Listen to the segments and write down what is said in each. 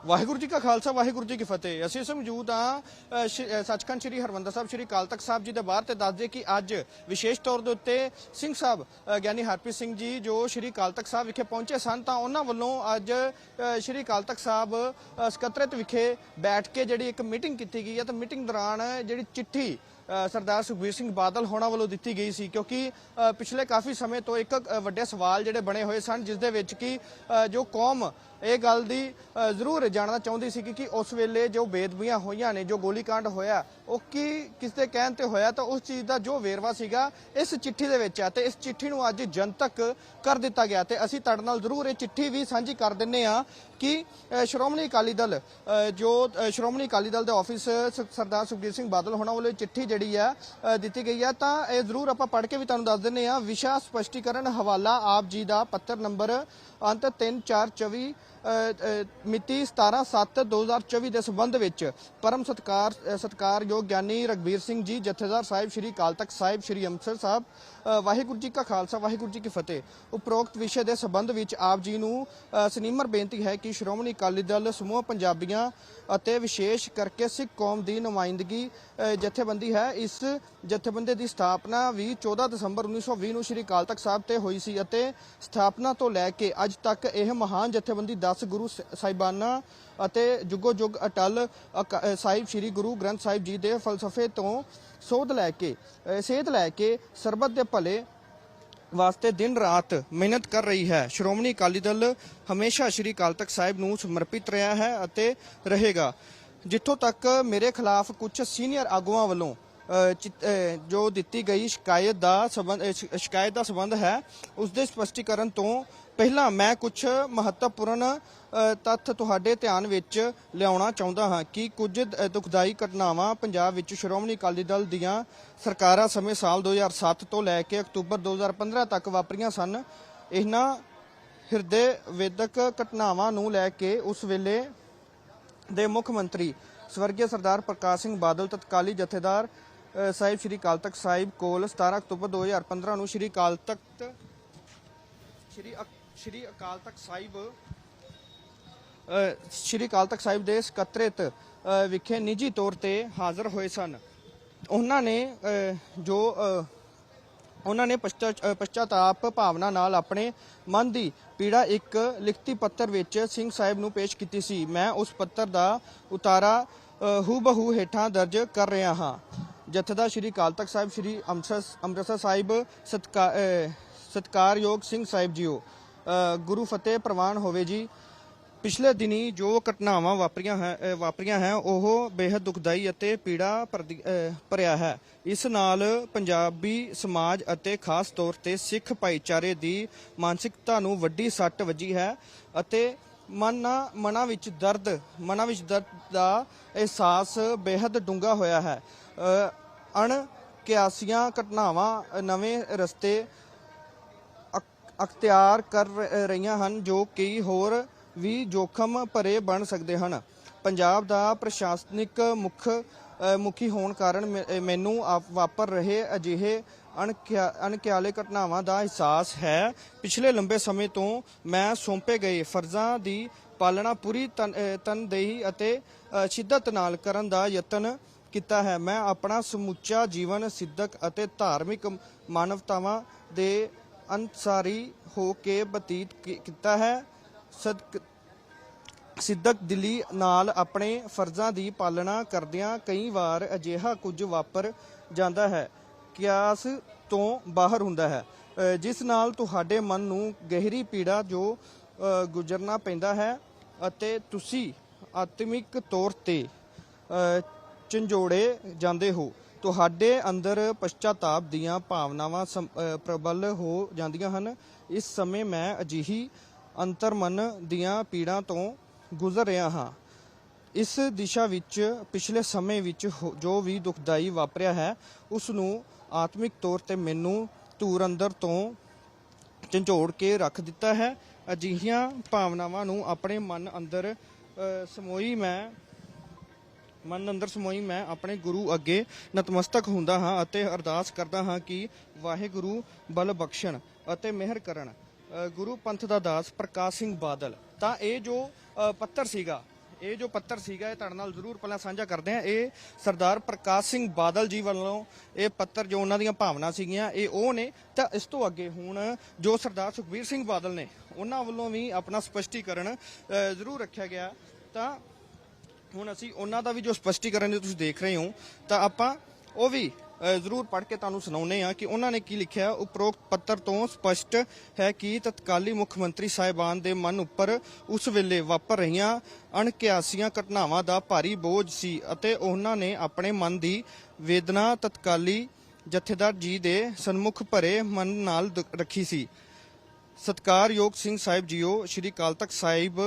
ਵਾਹਿਗੁਰੂ ਜੀ ਕਾ ਖਾਲਸਾ ਵਾਹਿਗੁਰੂ ਜੀ ਕੀ ਫਤਿਹ। ਅਸੀਂ ਇਸ ਮੌਜੂਦ ਹਾਂ ਸੱਚਖੰਡ ਸ੍ਰੀ ਹਰਮੰਦਰ ਸਾਹਿਬ ਸ੍ਰੀ ਅਕਾਲ ਤਖਤ ਸਾਹਿਬ ਜੀ ਦੇ ਬਾਹਰ ਤੇ ਦੱਸਦੇ ਕਿ ਅੱਜ ਵਿਸ਼ੇਸ਼ ਤੌਰ ਦੇ ਉੱਤੇ ਸਿੰਘ ਸਾਹਿਬ ਗਿਆਨੀ ਹਰਪ੍ਰੀਤ ਸਿੰਘ ਜੀ ਜੋ ਸ੍ਰੀ ਅਕਾਲ ਤਖਤ ਸਾਹਿਬ ਵਿਖੇ ਪਹੁੰਚੇ ਸਨ ਤਾਂ ਉਹਨਾਂ ਵੱਲੋਂ ਅੱਜ ਸ੍ਰੀ ਅਕਾਲ ਤਖਤ ਸਾਹਿਬ ਅ, ਸਕੱਤਰੇਤ ਵਿਖੇ ਬੈਠ ਕੇ ਜਿਹੜੀ ਇੱਕ ਮੀਟਿੰਗ ਕੀਤੀ ਗਈ ਹੈ ਤਾਂ ਮੀਟਿੰਗ ਦੌਰਾਨ ਜਿਹੜੀ ਚਿੱਠੀ ਸਰਦਾਰ ਸੁਖਬੀਰ ਸਿੰਘ ਬਾਦਲ ਹੋਣਾ ਵੱਲੋਂ ਦਿੱਤੀ ਗਈ ਸੀ, ਕਿਉਂਕਿ ਪਿਛਲੇ ਕਾਫੀ ਸਮੇਂ ਤੋਂ ਇੱਕ ਵੱਡੇ ਸਵਾਲ ਜਿਹੜੇ ਬਣੇ ਹੋਏ ਸਨ, ਜਿਸ ਦੇ ਵਿੱਚ ਕਿ ਜੋ ਕੌਮ ਇਹ ਗੱਲ ਦੀ ਜ਼ਰੂਰ ਜਾਣਨਾ ਚਾਹੁੰਦੀ ਸੀ ਕਿ ਉਸ ਵੇਲੇ ਜੋ ਬੇਦਬੀਆਂ ਹੋਈਆਂ ਨੇ, ਜੋ ਗੋਲੀकांड ਹੋਇਆ ਉਹ ਕੀ ਕਿਸ ਦੇ ਕਹਿਣ ਤੇ ਹੋਇਆ ਤਾਂ ਉਸ ਚੀਜ਼ ਦਾ ਜੋ ਵੇਰਵਾ ਸੀਗਾ ਇਸ ਚਿੱਠੀ ਦੇ ਵਿੱਚ ਹੈ ਤੇ ਇਸ ਚਿੱਠੀ ਨੂੰ ਅੱਜ ਜਨਤਕ ਕਰ ਦਿੱਤਾ ਗਿਆ ਤੇ ਅਸੀਂ ਤੁਹਾਡੇ ਨਾਲ ਜ਼ਰੂਰ ਇਹ ਚਿੱਠੀ ਵੀ ਸਾਂਝੀ ਕਰ ਦਿੰਨੇ ਆ ਕਿ ਸ਼੍ਰੋਮਣੀ ਅਕਾਲੀ ਦਲ ਜੋ ਸ਼੍ਰੋਮਣੀ ਅਕਾਲੀ ਦਲ ਦੇ ਆਫਿਸ ਸਰਦਾਰ ਸੁਖਬੀਰ ਸਿੰਘ ਬਾਦਲ ਹੋਣਾ ਵੱਲੋਂ ਚਿੱਠੀ ਜਿਹੜੀ ਆ ਦਿੱਤੀ ਗਈ ਆ ਤਾਂ ਇਹ ਜ਼ਰੂਰ ਆਪਾਂ ਪੜ੍ਹ ਕੇ ਵੀ ਤੁਹਾਨੂੰ ਦੱਸ ਦਿੰਨੇ ਆ ਵਿਸ਼ਾ ਸਪਸ਼ਟੀਕਰਨ ਹਵਾਲਾ ਆਪ ਜੀ ਦਾ ਪੱਤਰ ਨੰਬਰ ਅੰਤ 3424 ਅ, ਅ, ਮਿਤੀ 17/7/2024 ਦੇ ਸੰਬੰਧ ਵਿੱਚ ਪਰਮ ਸਤਕਾਰ ਅ, ਸਤਕਾਰਯੋਗ ਗਿਆਨੀ ਰਗਵੀਰ ਸਿੰਘ ਜੀ ਜਥੇਦਾਰ ਸਾਹਿਬ ਸ੍ਰੀ ਅਕਾਲ ਤਖਤ ਸਾਹਿਬ ਸ੍ਰੀ ਅੰਮ੍ਰਿਤਸਰ ਸਾਹਿਬ ਵਾਹਿਗੁਰੂ ਜੀ ਕਾ ਖਾਲਸਾ ਵਾਹਿਗੁਰੂ ਜੀ ਕੀ ਫਤਿਹ। ਉਪਰੋਕਤ ਵਿਸ਼ੇ ਦੇ ਸੰਬੰਧ ਵਿੱਚ ਆਪ ਜੀ ਨੂੰ ਅ, ਬੇਨਤੀ ਹੈ ਕਿ ਸ਼੍ਰੋਮਣੀ ਅਕਾਲੀ ਦਲ ਸਮੂਹ ਪੰਜਾਬੀਆਂ ਅਤੇ ਵਿਸ਼ੇਸ਼ ਕਰਕੇ ਸਿੱਖ ਕੌਮ ਦੀ ਨੁਮਾਇੰਦਗੀ ਜਥੇਬੰਦੀ ਹੈ। ਇਸ ਜਥੇਬੰਦੀ ਦੀ ਸਥਾਪਨਾ ਵੀ 14 ਦਸੰਬਰ 1920 ਨੂੰ ਸ੍ਰੀ ਅਕਾਲ ਤਖਤ ਸਾਹਿਬ ਤੇ ਹੋਈ ਸੀ ਅਤੇ ਸਥਾਪਨਾ ਤੋਂ ਲੈ ਕੇ ਅੱਜ ਤੱਕ ਇਹ ਮਹਾਨ ਜਥੇਬੰਦੀ 10 ਗੁਰੂ ਸਾਹਿਬਾਨਾਂ ਅਤੇ ਜੁਗੋ ਜੁਗ ਅਟਲ ਸਾਹਿਬ ਸ੍ਰੀ ਗੁਰੂ ਗ੍ਰੰਥ ਸਾਹਿਬ ਜੀ ਦੇ ਫਲਸਫੇ ਤੋਂ ਸੋਧ ਲੈ ਕੇ ਸੇਧ ਲੈ ਕੇ ਸਰਬਤ ਦੇ ਭਲੇ ਵਾਸਤੇ ਦਿਨ ਰਾਤ ਮਿਹਨਤ ਕਰ ਰਹੀ ਹੈ। ਸ਼੍ਰੋਮਣੀ ਅਕਾਲੀ ਦਲ ਹਮੇਸ਼ਾ ਸ਼੍ਰੀ ਅਕਾਲ ਤਖਤ ਸਾਹਿਬ ਨੂੰ ਸਮਰਪਿਤ ਰਿਹਾ ਹੈ ਅਤੇ ਰਹੇਗਾ। ਜਿੱਥੋਂ ਤੱਕ ਮੇਰੇ ਖਿਲਾਫ ਕੁਝ ਸੀਨੀਅਰ ਆਗੂਆਂ ਵੱਲੋਂ ਜੋ ਦਿੱਤੀ ਗਈ ਸ਼ਿਕਾਇਤ ਦਾ ਸਬੰਧ ਸ਼ਿਕਾਇਤ ਦਾ ਸਬੰਧ ਹੈ ਉਸ ਦੇ ਸਪਸ਼ਟੀਕਰਨ ਤੋਂ ਪਹਿਲਾਂ ਮੈਂ ਕੁਝ ਮਹੱਤਵਪੂਰਨ ਤੱਥ ਤੁਹਾਡੇ ਧਿਆਨ ਵਿੱਚ ਲਿਆਉਣਾ ਚਾਹੁੰਦਾ ਹਾਂ ਕਿ ਕੁਝ ਦੁਖਦਾਈ ਘਟਨਾਵਾਂ ਪੰਜਾਬ ਵਿੱਚ ਸ਼੍ਰੋਮਣੀ ਅਕਾਲੀ ਦਲ ਦੀਆਂ ਸਰਕਾਰਾਂ ਸਮੇਂ ਸਾਲ 2007 ਤੋਂ ਲੈ ਕੇ ਅਕਤੂਬਰ 2015 ਤੱਕ ਵਾਪਰੀਆਂ ਸਨ। ਇਹਨਾਂ ਹਿਰਦੇ ਵੇਦਕ ਘਟਨਾਵਾਂ ਨੂੰ ਲੈ ਕੇ ਉਸ ਵੇਲੇ ਦੇ ਮੁੱਖ ਮੰਤਰੀ ਸਵਰਗੀ ਸਰਦਾਰ ਪ੍ਰਕਾਸ਼ ਸਿੰਘ ਬਾਦਲ, ਤਤਕਾਲੀ ਜਥੇਦਾਰ ਸਾਹਿਬ, ਸ੍ਰੀ ਅਕਾਲ ਤਖਤ ਸਾਹਿਬ ਕੋਲ 17 ਅਕਤੂਬਰ 2015 ਨੂੰ ਸ੍ਰੀ ਅਕਾਲ ਤਖਤ, ਸ੍ਰੀ ਸ੍ਰੀ ਅਕਾਲ ਤਖਤ ਸਾਹਿਬ ਸ੍ਰੀ ਅਕਾਲ ਤਖਤ ਸਾਹਿਬ ਦੇ ਸਕੱਤਰੇਤ ਵਿਖੇ ਨਿੱਜੀ ਤੌਰ ਤੇ ਹਾਜ਼ਰ ਹੋਏ ਸਨ। ਉਹਨਾਂ ਨੇ ਜੋ ਉਹਨਾਂ ਨੇ ਪਛਤਾ- ਪਛਤਾਤਾਪ ਭਾਵਨਾ ਨਾਲ ਆਪਣੇ ਮਨ ਦੀ ਪੀੜਾ ਇੱਕ ਲਿਖਤੀ ਪੱਤਰ ਵਿੱਚ ਸਿੰਘ ਸਾਹਿਬ ਨੂੰ ਪੇਸ਼ ਕੀਤੀ ਸੀ। ਮੈਂ ਉਸ ਪੱਤਰ ਦਾ ਉਤਾਰਾ ਹੂ ਬਹੂ ਹੇਠਾਂ ਦਰਜ ਕਰ ਰਿਹਾ ਹਾਂ। ਜਥੇਦਾਰ ਸ਼੍ਰੀ ਕਾਲ ਤਖਤ ਸਾਹਿਬ, ਸ਼੍ਰੀ ਅੰਮ੍ਰਿਤਸਰ ਸਾਹਿਬ ਸਤਕਾਰਯੋਗ ਸਿੰਘ ਸਾਹਿਬ ਜੀਓ। ਗੁਰੂ ਫਤਿਹ ਪ੍ਰਵਾਨ ਹੋਵੇ ਜੀ। ਪਿਛਲੇ ਦਿਨੀ ਜੋ ਘਟਨਾਵਾਂ ਵਾਪਰੀਆਂ ਹੈ ਵਾਪਰੀਆਂ ਹੈ, ਉਹ ਬੇहद ਦੁਖਦਾਈ ਅਤੇ ਪੀੜਾ ਭਰਿਆ ਹੈ। ਇਸ ਨਾਲ ਪੰਜਾਬੀ ਸਮਾਜ ਅਤੇ ਖਾਸ ਤੌਰ ਤੇ ਸਿੱਖ ਭਾਈਚਾਰੇ ਦੀ ਮਾਨਸਿਕਤਾ ਨੂੰ ਵੱਡੀ ਸੱਟ ਵੱਜੀ ਹੈ ਅਤੇ ਮਨਾਂ ਮਨਾਂ ਵਿੱਚ ਦਰਦ, ਮਨਾਂ ਵਿੱਚ ਦਰਦ ਦਾ ਅਹਿਸਾਸ ਬੇहद ਡੂੰਘਾ ਹੋਇਆ ਹੈ। ਅਣ ਕਿਆਸੀਆਂ ਘਟਨਾਵਾਂ ਨਵੇਂ ਰਸਤੇ ਅਖਤਿਆਰ ਕਰ ਰਹੀਆਂ ਹਨ ਜੋ ਕਿ ਹੋਰ ਵੀ ਜੋਖਮ ਭਰੇ ਬਣ ਸਕਦੇ ਹਨ। ਪੰਜਾਬ ਦਾ ਪ੍ਰਸ਼ਾਸਨਿਕ ਮੁੱਖ ਮੁਖੀ ਹੋਣ ਕਾਰਨ ਮੈ- ਮੈਨੂੰ ਵਾਪਰ ਰਹੇ ਅਜਿਹੇ ਅਣਕਿਆ- ਅਣਕਿਆਲੇ ਘਟਨਾਵਾਂ ਦਾ ਅਹਿਸਾਸ ਹੈ। ਪਿਛਲੇ ਲੰਬੇ ਸਮੇਂ ਤੋਂ ਮੈਂ ਸੌਂਪੇ ਗਏ ਫਰਜ਼ਾਂ ਦੀ ਪਾਲਣਾ ਪੂਰੀ ਤਨ- ਤਨਦੇਹੀ ਅਤੇ ਸ਼ਿੱਦਤ ਨਾਲ ਕਰਨ ਦਾ ਯਤਨ ਕੀਤਾ ਹੈ। ਮੈਂ ਆਪਣਾ ਸਮੁੱਚਾ ਜੀਵਨ, ਸਿੱਧਕ ਅਤੇ ਧਾਰਮਿਕ ਮਾਨਵਤਾਵਾਂ ਦੇ ਅਨਸਾਰੀ ਹੋ ਕੇ ਬਤੀਤ ਕੀਤਾ ਹੈ। ਸਦਕ, ਸਿੱਧਕ ਦਿਲੀ ਨਾਲ ਆਪਣੇ ਫਰਜ਼ਾਂ ਦੀ ਪਾਲਣਾ ਕਰਦਿਆਂ ਕਈ ਵਾਰ ਅਜਿਹਾ ਕੁਝ ਵਾਪਰ ਜਾਂਦਾ ਹੈ। ਕਿਆਸ ਤੋਂ ਬਾਹਰ ਹੁੰਦਾ ਹੈ। ਜਿਸ ਨਾਲ ਤੁਹਾਡੇ ਮਨ ਨੂੰ ਗਹਿਰੀ ਪੀੜਾ ਜੋ ਗੁਜ਼ਰਨਾ ਪੈਂਦਾ ਹੈ ਅਤੇ ਤੁਸੀਂ ਆਤਮਿਕ ਤੌਰ ਤੇ ਝੰਜੋੜੇ ਜਾਂਦੇ ਹੋ। ਤੁਹਾਡੇ ਅੰਦਰ ਪਛਤਾਤਾਪ ਦੀਆਂ ਭਾਵਨਾਵਾਂ ਸਮ- ਪ੍ਰਬਲ ਹੋ ਜਾਂਦੀਆਂ ਹਨ। ਇਸ ਸਮੇਂ ਮੈਂ ਅਜਿਹੀ ਅੰਤਰਮਨ ਦੀਆਂ ਪੀੜਾਂ ਤੋਂ ਗੁਜ਼ਰ ਰਿਹਾ ਹਾਂ। ਇਸ ਦਿਸ਼ਾ ਵਿੱਚ ਪਿਛਲੇ ਸਮੇਂ ਵਿੱਚ ਹੋ- ਜੋ ਵੀ ਦੁਖਦਾਈ ਵਾਪਰਿਆ ਹੈ, ਉਸ ਨੂੰ ਆਤਮਿਕ ਤੌਰ ਤੇ ਮੈਨੂੰ ਧੂਰ ਅੰਦਰ ਤੋਂ ਝੰਜੋੜ ਕੇ ਰੱਖ ਦਿੱਤਾ ਹੈ। ਅਜਿਹੀਆਂ ਭਾਵਨਾਵਾਂ ਨੂੰ ਆਪਣੇ ਮਨ ਅੰਦਰ ਸਮੋਈ ਮੈਂ ਮਨ ਅੰਦਰ ਸਮੋਈ, ਮੈਂ ਆਪਣੇ ਗੁਰੂ ਅੱਗੇ ਨਤਮਸਤਕ ਹੁੰਦਾ ਹਾਂ ਅਤੇ ਅਰਦਾਸ ਕਰਦਾ ਹਾਂ ਕਿ ਵਾਹਿਗੁਰੂ ਬਲ ਬਖਸ਼ਣ ਅਤੇ ਮਿਹਰ ਕਰਨ। ਗੁਰੂ ਪੰਥ ਦਾ ਦਾਸ ਪ੍ਰਕਾਸ਼ ਸਿੰਘ ਬਾਦਲ। ਤਾਂ ਇਹ ਜੋ ਪੱਤਰ ਸੀਗਾ, ਇਹ ਜੋ ਪੱਤਰ ਸੀਗਾ, ਇਹ ਤੁਹਾਡੇ ਨਾਲ ਜ਼ਰੂਰ ਪਹਿਲਾਂ ਸਾਂਝਾ ਕਰਦੇ ਹਾਂ। ਇਹ ਸਰਦਾਰ ਪ੍ਰਕਾਸ਼ ਸਿੰਘ ਬਾਦਲ ਜੀ ਵੱਲੋਂ ਇਹ ਪੱਤਰ ਜੋ ਉਹਨਾਂ ਦੀਆਂ ਭਾਵਨਾ ਸੀਗੀਆਂ, ਇਹ ਉਹ ਨੇ। ਤਾਂ ਇਸ ਤੋਂ ਅੱਗੇ ਹੁਣ ਜੋ ਸਰਦਾਰ ਸੁਖਬੀਰ ਸਿੰਘ ਬਾਦਲ ਨੇ, ਉਹਨਾਂ ਵੱਲੋਂ ਵੀ ਆਪਣਾ ਸਪਸ਼ਟੀਕਰਨ ਜ਼ਰੂਰ ਰੱਖਿਆ ਗਿਆ। ਤਾਂ ਹੁਣ ਅਸੀਂ ਉਹਨਾਂ ਦਾ ਵੀ ਜੋ ਸਪਸ਼ਟੀਕਰਨ ਜੋ ਤੁਸੀਂ ਦੇਖ ਰਹੇ ਹੋ ਤਾਂ ਆਪਾਂ ਉਹ ਵੀ ਅ, ਜ਼ਰੂਰ ਪੜ੍ਹ ਕੇ ਤੁਹਾਨੂੰ ਸੁਣਾਉਂਦੇ ਆ ਕਿ ਉਹਨਾਂ ਨੇ ਕੀ ਲਿਖਿਆ। ਉਪਰੋਕਤ ਪੱਤਰ ਤੋਂ ਸਪਸ਼ਟ ਹੈ ਕਿ ਤਤਕਾਲੀ ਮੁੱਖ ਮੰਤਰੀ ਸਾਹਿਬਾਨ ਦੇ ਮਨ ਉੱਪਰ ਉਸ ਵੇਲੇ ਵਾਪਰ ਰਹੀਆਂ ਅਣਕਿਆਸੀਆਂ ਘਟਨਾਵਾਂ ਦਾ ਭਾਰੀ ਬੋਝ ਸੀ ਅਤੇ ਉਹਨਾਂ ਨੇ ਆਪਣੇ ਮਨ ਦੀ ਵੇਦਨਾ ਤਤਕਾਲੀ ਜਥੇਦਾਰ ਜੀ ਦੇ ਸਨਮੁਖ ਭਰੇ ਮਨ ਨਾਲ ਦ- ਰੱਖੀ ਸੀ। ਸਤਕਾਰਯੋਗ ਸਿੰਘ ਸਾਹਿਬ ਜੀਓ ਸ਼੍ਰੀ ਕਾਲ ਤਖਤ ਸਾਹਿਬ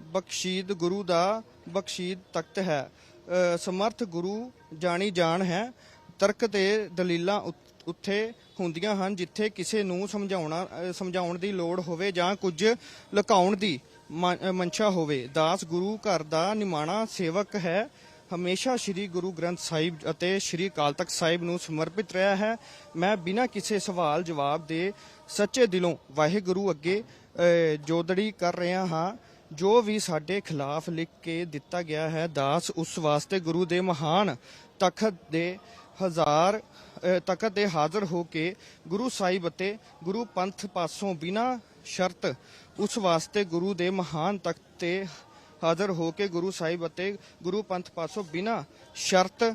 ਬਖਸ਼ੀਦ ਗੁਰੂ ਦਾ ਬਖਸ਼ੀਦ ਤਖਤ ਹੈ। ਅ, ਸਮਰਥ ਗੁਰੂ ਜਾਣੀ ਜਾਣ ਹੈ। ਤਰਕ ਤੇ ਦਲੀਲਾਂ ਉੱਥੇ ਹੁੰਦੀਆਂ ਹਨ ਜਿੱਥੇ ਕਿਸੇ ਨੂੰ ਸਮਝਾਉਣਾ ਸਮਝਾਉਣ ਦੀ ਲੋੜ ਹੋਵੇ ਜਾਂ ਕੁਝ ਲੁਕਾਉਣ ਦੀ ਮਨ- ਅ, ਮਨਸ਼ਾ ਹੋਵੇ। ਦਾਸ ਗੁਰੂ ਘਰ ਦਾ ਨਿਮਾਣਾ ਸੇਵਕ ਹੈ। ਹਮੇਸ਼ਾ ਸ੍ਰੀ ਗੁਰੂ ਗ੍ਰੰਥ ਸਾਹਿਬ ਅਤੇ ਸ੍ਰੀ ਅਕਾਲ ਤਖਤ ਸਾਹਿਬ ਨੂੰ ਸਮਰਪਿਤ ਰਿਹਾ ਹੈ। ਮੈਂ ਬਿਨਾਂ ਕਿਸੇ ਸਵਾਲ ਜਵਾਬ ਦੇ ਸੱਚੇ ਦਿਲੋਂ ਵਾਹਿਗੁਰੂ ਅੱਗੇ ਜੋਦੜੀ ਕਰ ਰਿਹਾ ਹਾਂ। ਜੋ ਵੀ ਸਾਡੇ ਖਿਲਾਫ ਲਿਖ ਕੇ ਦਿੱਤਾ ਗਿਆ ਹੈ, ਦਾਸ ਉਸ ਵਾਸਤੇ ਗੁਰੂ ਦੇ ਮਹਾਨ ਤਖਤ ਦੇ ਹਜ਼ਾਰ ਤਖਤ ਦੇ ਹਾਜ਼ਰ ਹੋ ਕੇ ਗੁਰੂ ਸਾਹਿਬ ਅਤੇ ਗੁਰੂ ਪੰਥ ਪਾਸੋਂ ਬਿਨਾਂ ਸ਼ਰਤ ਉਸ ਵਾਸਤੇ ਗੁਰੂ ਦੇ ਮਹਾਨ ਤਖਤ ਤੇ ਹਾਜ਼ਰ ਹੋ ਕੇ ਗੁਰੂ ਸਾਹਿਬ ਅਤੇ ਗੁਰੂ ਪੰਥ ਪਾਸੋਂ ਬਿਨਾਂ ਸ਼ਰਤ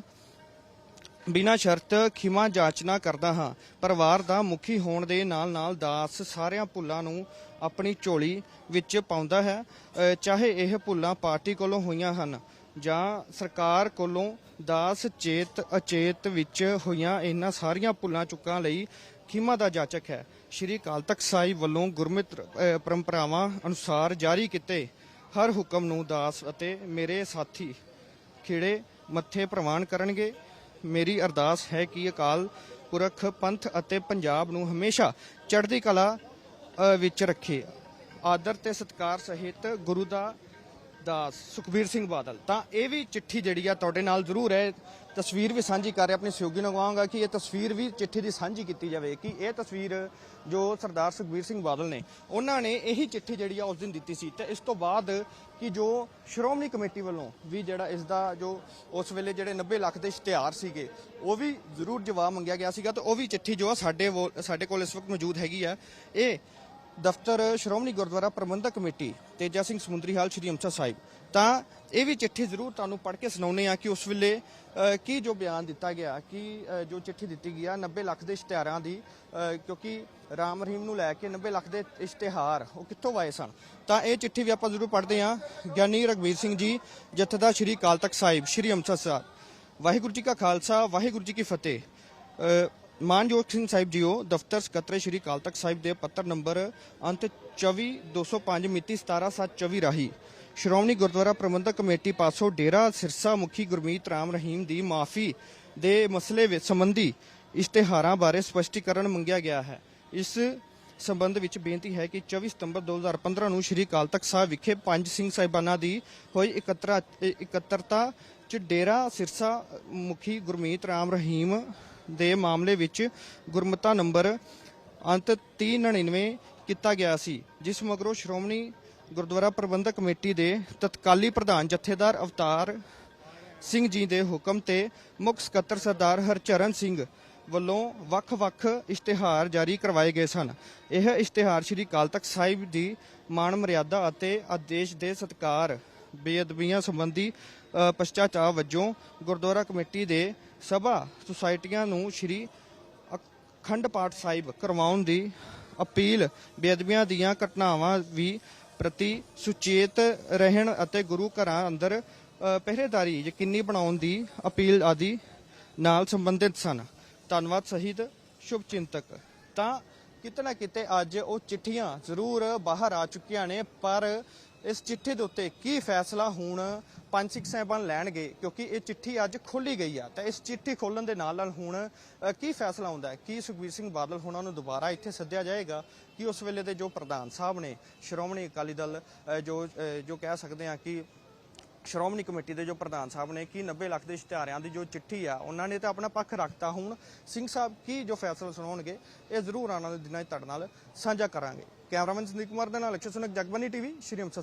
ਬਿਨਾਂ ਸ਼ਰਤ ਖਿਮਾ ਜਾਚਨਾ ਕਰਦਾ ਹਾਂ। ਪਰਿਵਾਰ ਦਾ ਮੁਖੀ ਹੋਣ ਦੇ ਨਾਲ ਨਾਲ ਦਾਸ ਸਾਰਿਆਂ ਭੁੱਲਾਂ ਨੂੰ ਆਪਣੀ ਝੋਲੀ ਵਿੱਚ ਪਾਉਂਦਾ ਹੈ ਚਾਹੇ ਇਹ ਭੁੱਲਾਂ ਪਾਰਟੀ ਕੋਲੋਂ ਹੋਈਆਂ ਹਨ ਜਾਂ ਸਰਕਾਰ ਕੋਲੋਂ ਦਾਸ ਚੇਤ ਅਚੇਤ ਵਿੱਚ ਹੋਈਆਂ ਇਹਨਾਂ ਸਾਰੀਆਂ ਭੁੱਲਾਂ ਚੁੱਕਾਂ ਲਈ ਖਿਮਾ ਦਾ ਜਾਚਕ ਹੈ। ਸ਼੍ਰੀ ਅਕਾਲ ਤਖਤ ਸਾਹਿਬ ਵੱਲੋਂ ਗੁਰਮਿਤ ਪਰੰਪਰਾਵਾਂ ਅਨੁਸਾਰ ਜਾਰੀ ਕੀਤੇ ਹਰ ਹੁਕਮ ਨੂੰ ਦਾਸ ਅਤੇ ਮੇਰੇ ਸਾਥੀ ਖਿੜੇ ਮੱਥੇ ਪ੍ਰਵਾਨ ਕਰਨਗੇ। ਮੇਰੀ ਅਰਦਾਸ ਹੈ ਕਿ ਅਕਾਲ ਪੁਰਖ, ਪੰਥ ਅਤੇ ਪੰਜਾਬ ਨੂੰ ਹਮੇਸ਼ਾ ਚੜ੍ਹਦੀ ਕਲਾ ਵਿੱਚ ਰੱਖੇ। ਆਦਰ ਤੇ ਸਤਿਕਾਰ ਸਹਿਤ ਗੁਰੂ ਦਾ ਦਾਸ ਸੁਖਬੀਰ ਸਿੰਘ ਬਾਦਲ। ਤਾਂ ਇਹ ਵੀ ਚਿੱਠੀ ਜਿਹੜੀ ਆ ਤੁਹਾਡੇ ਨਾਲ ਜ਼ਰੂਰ ਹੈ। ਤਸਵੀਰ ਵੀ ਸਾਂਝੀ ਕਰ ਰਿਹਾ। ਆਪਣੇ ਸਹਿਯੋਗੀ ਨੂੰ ਕਹਾਂਗਾ ਕਿ ਇਹ ਤਸਵੀਰ ਵੀ ਚਿੱਠੀ ਦੀ ਸਾਂਝੀ ਕੀਤੀ ਜਾਵੇ ਕਿ ਇਹ ਤਸਵੀਰ ਜੋ ਸਰਦਾਰ ਸੁਖਬੀਰ ਸਿੰਘ ਬਾਦਲ ਨੇ, ਉਹਨਾਂ ਨੇ ਇਹੀ ਚਿੱਠੀ ਜਿਹੜੀ ਆ ਉਸ ਦਿਨ ਦਿੱਤੀ ਸੀ। ਤੇ ਇਸ ਤੋਂ ਬਾਅਦ ਕਿ ਜੋ ਸ਼੍ਰੋਮਣੀ ਕਮੇਟੀ ਵੱਲੋਂ ਵੀ ਜਿਹੜਾ ਇਸ ਦਾ ਜੋ ਉਸ ਵੇਲੇ ਜਿਹੜੇ 90 ਲੱਖ ਦੇ ਇਸ਼ਤਿਹਾਰ ਸੀਗੇ, ਉਹ ਵੀ ਜ਼ਰੂਰ ਜਵਾਬ ਮੰਗਿਆ ਗਿਆ ਸੀਗਾ। ਤੇ ਉਹ ਵੀ ਚਿੱਠੀ ਜੋ ਆ ਸਾਡੇ ਵੋ- ਸਾਡੇ ਕੋਲ ਇਸ ਵਕਤ ਮੌਜੂਦ ਹੈਗੀ ਆ। ਇਹ ਦਫ਼ਤਰ ਸ਼੍ਰੋਮਣੀ ਗੁਰਦੁਆਰਾ ਪ੍ਰਬੰਧਕ ਕਮੇਟੀ ਤੇਜਾ ਸਿੰਘ ਸਮੁੰਦਰੀ ਹਾਲ ਸ਼੍ਰੀ ਅੰਮ੍ਰਿਤਸਰ ਸਾਹਿਬ। ਤਾਂ ਇਹ ਵੀ ਚਿੱਠੀ ਜ਼ਰੂਰ ਤੁਹਾਨੂੰ ਪੜ੍ਹ ਕੇ ਸੁਣਾਉਨੇ ਆ ਕਿ ਉਸ ਵੇਲੇ ਕੀ ਜੋ ਬਿਆਨ ਦਿੱਤਾ ਗਿਆ, ਕਿ ਜੋ ਚਿੱਠੀ ਦਿੱਤੀ ਗਈ ਆ 90 ਲੱਖ ਦੇ ਇਸ਼ਤਿਹਾਰਾਂ ਦੀ ਕਿਉਂਕਿ ਰਾਮ ਰਹੀਮ ਨੂੰ ਲੈ ਕੇ 90 ਲੱਖ ਦੇ ਇਸ਼ਤਿਹਾਰ ਉਹ ਕਿੱਥੋਂ ਆਏ ਸਨ। ਤਾਂ ਇਹ ਚਿੱਠੀ ਵੀ ਆਪਾਂ ਜ਼ਰੂਰ ਪੜ੍ਹਦੇ ਆ ਗਿਆਨੀ ਰਗਵੀਰ ਸਿੰਘ ਜੀ, ਜਥੇਦਾਰ ਸ਼੍ਰੀ ਅਕਾਲ ਤਖਤ ਸਾਹਿਬ, ਸ਼੍ਰੀ ਅੰਮ੍ਰਿਤਸਰ ਸਾਹਿਬ। ਵਾਹਿਗੁਰੂ ਜੀ ਕਾ ਖਾਲਸਾ, ਵਾਹਿਗੁਰੂ ਜੀ ਕੀ ਫਤਿਹ। ਮਾਨਯੋਗ ਸਿੰਘ ਸਾਹਿਬ ਜੀਓ, ਦਫ਼ਤਰ ਸਕੱਤਰ ਸ਼੍ਰੀ ਅਕਾਲ ਤਖਤ ਸਾਹਿਬ ਦੇ ਪੱਤਰ ਨੰਬਰ ਅੰਤ 24205 ਮਿਤੀ 17724 ਰਾਹੀਂ ਸ਼੍ਰੋਮਣੀ ਗੁਰਦੁਆਰਾ ਪ੍ਰਬੰਧਕ ਕਮੇਟੀ ਪਾਸੋਂ ਡੇਰਾ ਸਿਰਸਾ ਮੁਖੀ ਗੁਰਮੀਤ ਰਾਮ ਰਹੀਮ ਦੀ ਮਾਫੀ ਦੇ ਮਸਲੇ ਵਿੱਚ ਸੰਬੰਧੀ ਇਸ਼ਤਿਹਾਰਾਂ ਬਾਰੇ ਸਪਸ਼ਟੀਕਰਨ ਮੰਗਿਆ ਗਿਆ ਹੈ। ਇਸ ਸੰਬੰਧ ਵਿੱਚ ਬੇਨਤੀ ਹੈ ਕਿ 24 ਸਤੰਬਰ 2015 ਨੂੰ ਸ਼੍ਰੀ ਅਕਾਲ ਤਖਤ ਸਾਹਿਬ ਵਿਖੇ ਪੰਜ ਸਿੰਘ ਸਾਹਿਬਾਨਾਂ ਦੀ ਹੋਈ ਇਕੱਤਰਾ ਇਕੱਤਰਤਾ ਚ ਡੇਰਾ ਸਿਰਸਾ ਮੁਖੀ ਗੁਰਮੀਤ ਰਾਮ ਰਹੀਮ ਦੇ ਮਾਮਲੇ ਵਿੱਚ ਗੁਰਮਤਾ ਨੰਬਰ ਅੰਤ 399 ਕੀਤਾ ਗਿਆ ਸੀ, ਜਿਸ ਮਗਰੋਂ ਸ਼੍ਰੋਮਣੀ ਗੁਰਦੁਆਰਾ ਪ੍ਰਬੰਧਕ ਕਮੇਟੀ ਦੇ ਤਤਕਾਲੀ ਪ੍ਰਧਾਨ ਜਥੇਦਾਰ ਅਵਤਾਰ ਸਿੰਘ ਜੀ ਦੇ ਹੁਕਮ ਤੇ ਮੁੱਖ ਸਕੱਤਰ ਸਰਦਾਰ ਹਰਚਰਨ ਸਿੰਘ ਵੱਲੋਂ ਵੱਖ-ਵੱਖ ਇਸ਼ਤਿਹਾਰ ਜਾਰੀ ਕਰਵਾਏ ਗਏ ਸਨ। ਇਹ ਇਸ਼ਤਿਹਾਰ ਸ੍ਰੀ ਅਕਾਲ ਤਖਤ ਸਾਹਿਬ ਦੀ ਮਾਣ ਮਰਿਆਦਾ ਅਤੇ ਆਦੇਸ਼ ਦੇ ਸਤਕਾਰ, ਬੇਅਦਬੀਆਂ ਸੰਬੰਧੀ ਅ, ਵਜੋਂ ਗੁਰਦੁਆਰਾ ਕਮੇਟੀ ਦੇ ਸਭਾ ਸੁਸਾਇਟੀਆਂ ਨੂੰ ਸ੍ਰੀ ਅਖੰਡ ਪਾਠ ਸਾਹਿਬ ਕਰਵਾਉਣ ਦੀ ਅਪੀਲ ਬੇਅਦਬੀਆਂ ਦੀਆਂ ਘਟਨਾਵਾਂ ਵੀ ਪ੍ਰਤੀ ਸੁਚੇਤ ਰਹਿਣ ਅਤੇ ਗੁਰੂ ਘਰਾਂ ਅੰਦਰ ਪਹਿਰੇਦਾਰੀ ਯਕੀਨੀ ਬਣਾਉਣ ਦੀ ਅਪੀਲ ਆਦਿ ਨਾਲ ਸੰਬੰਧਿਤ ਸਨ। ਧੰਨਵਾਦ ਸਹਿਤ ਸ਼ੁਭ ਚਿੰਤਕ। ਤਾਂ ਕਿਤੇ ਨਾ ਕਿਤੇ ਅੱਜ ਉਹ ਚਿੱਠੀਆਂ ਜ਼ਰੂਰ ਬਾਹਰ ਆ ਚੁੱਕੀਆਂ ਨੇ ਪਰ ਇਸ ਚਿੱਠੀ ਦੇ ਉੱਤੇ ਕੀ ਫੈਸਲਾ ਹੁਣ ਪੰਜ ਸਿੱਖ ਸਾਹਿਬਾਨ ਲੈਣਗੇ, ਕਿਉਂਕਿ ਇਹ ਚਿੱਠੀ ਅੱਜ ਖੋਲੀ ਗਈ ਆ। ਤਾਂ ਇਸ ਚਿੱਠੀ ਖੋਲਣ ਦੇ ਨਾਲ ਨਾਲ ਹੁਣ ਕੀ ਫੈਸਲਾ ਹੁੰਦਾ ਹੈ? ਕੀ ਸੁਖਬੀਰ ਸਿੰਘ ਬਾਦਲ ਹੋਣਾ ਨੂੰ ਦੁਬਾਰਾ ਇੱਥੇ ਸੱਦਿਆ ਜਾਏਗਾ? ਕਿ ਉਸ ਵੇਲੇ ਦੇ ਜੋ ਪ੍ਰਧਾਨ ਸਾਹਿਬ ਨੇ, ਸ਼੍ਰੋਮਣੀ ਅਕਾਲੀ ਦਲ ਜੋ ਜੋ ਕਹਿ ਸਕਦੇ ਆ ਕਿ ਸ਼੍ਰੋਮਣੀ ਕਮੇਟੀ ਦੇ ਜੋ ਪ੍ਰਧਾਨ ਸਾਹਿਬ ਨੇ, ਕਿ 90 ਲੱਖ ਦੇ ਇਸ਼ਤਿਹਾਰਿਆਂ ਦੀ ਜੋ ਚਿੱਠੀ ਆ, ਉਹਨਾਂ ਨੇ ਤਾਂ ਆਪਣਾ ਪੱਖ ਰੱਖਤਾ ਹੁਣ। ਸਿੰਘ ਸਾਹਿਬ ਕੀ ਜੋ ਫੈਸਲਾ ਸੁਣਾਉਣਗੇ, ਇਹ ਜ਼ਰੂਰ ਆਉਣ ਵਾਲੇ ਦਿਨਾਂ 'ਚ ਤੁਹਾਡੇ ਨਾਲ ਸਾਂਝਾ ਕਰਾਂਗੇ। ਕੈਮਰਾਮੈਨ ਸੰਦੀਪ ਕੁਮਾਰ ਦੇ ਨਾਲ ਅਕਸ਼ਰ ਸੁਨਕ ਜਗਬਨੀ ਟੀਵੀ, ਸ਼੍ਰੀ ਅੰਮ੍ਰਿਤਸਰ।